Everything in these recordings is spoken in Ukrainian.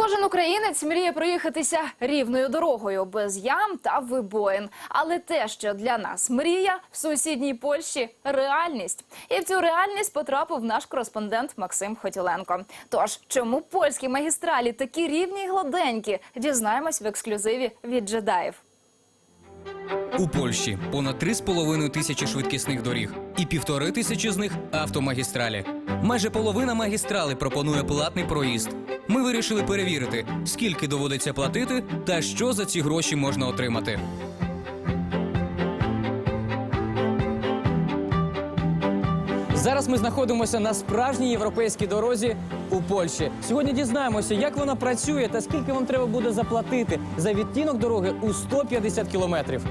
Кожен українець мріє проїхатися рівною дорогою без ям та вибоїн. Але те, що для нас мрія в сусідній Польщі реальність. І в цю реальність потрапив наш кореспондент Максим Хотіленко. Тож, чому польські магістралі такі рівні й гладенькі, дізнаємось в ексклюзиві від джедаїв. У Польщі понад 3,5 тисячі швидкісних доріг і півтори тисячі з них автомагістралі. Майже половина магістрали пропонує платний проїзд. Ми вирішили перевірити, скільки доводиться платити та що за ці гроші можна отримати. Зараз ми знаходимося на справжній європейській дорозі у Польщі. Сьогодні дізнаємося, як вона працює та скільки вам треба буде заплатити за відтінок дороги у 150 кілометрів.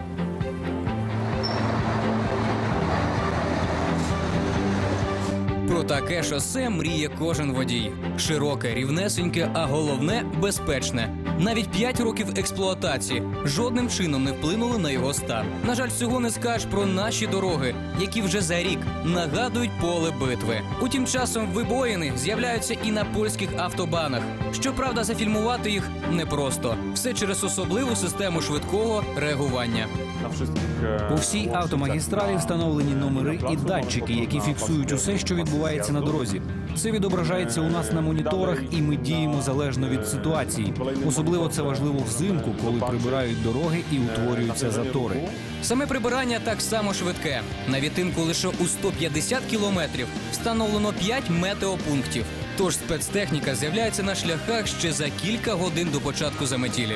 Про таке шосе мріє кожен водій. Широке, рівнесеньке, а головне безпечне. Навіть 5 років експлуатації жодним чином не вплинули на його стан. На жаль, всього не скажеш про наші дороги, які вже за рік нагадують поле битви. Утім, часом вибоїни з'являються і на польських автобанах. Щоправда, зафільмувати їх непросто. Все через особливу систему швидкого реагування. По всій автомагістралі встановлені номери і датчики, які фіксують усе, що відбувається на дорозі. Це відображається у нас на моніторах, і ми діємо залежно від ситуації. Особливо це важливо взимку, коли прибирають дороги і утворюються затори. Саме прибирання так само швидке. На відтинку лише у 150 кілометрів встановлено 5 метеопунктів. Тож спецтехніка з'являється на шляхах ще за кілька годин до початку заметілі.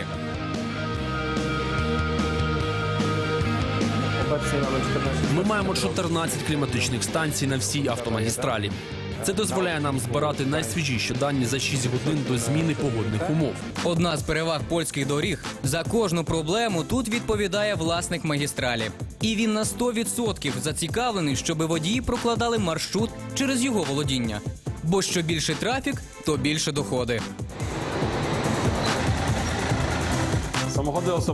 Ми маємо 14 кліматичних станцій на всій автомагістралі. Це дозволяє нам збирати найсвіжіші дані за 6 годин до зміни погодних умов. Одна з переваг польських доріг за кожну проблему тут відповідає власник магістралі. І він на 100% зацікавлений, щоб водії прокладали маршрут через його володіння. Бо що більше трафік, то більше доходи.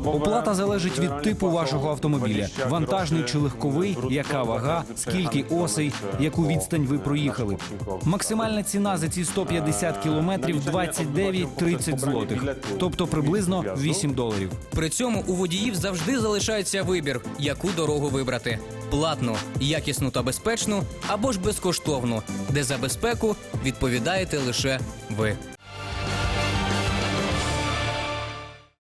Оплата залежить від типу вашого автомобіля: вантажний чи легковий, яка вага, скільки осей, яку відстань ви проїхали. Максимальна ціна за ці 150 кілометрів 29-30 злотих, тобто приблизно 8 доларів. При цьому у водіїв завжди залишається вибір, яку дорогу вибрати: платну, якісну та безпечну, або ж безкоштовну, де за безпеку відповідаєте лише ви.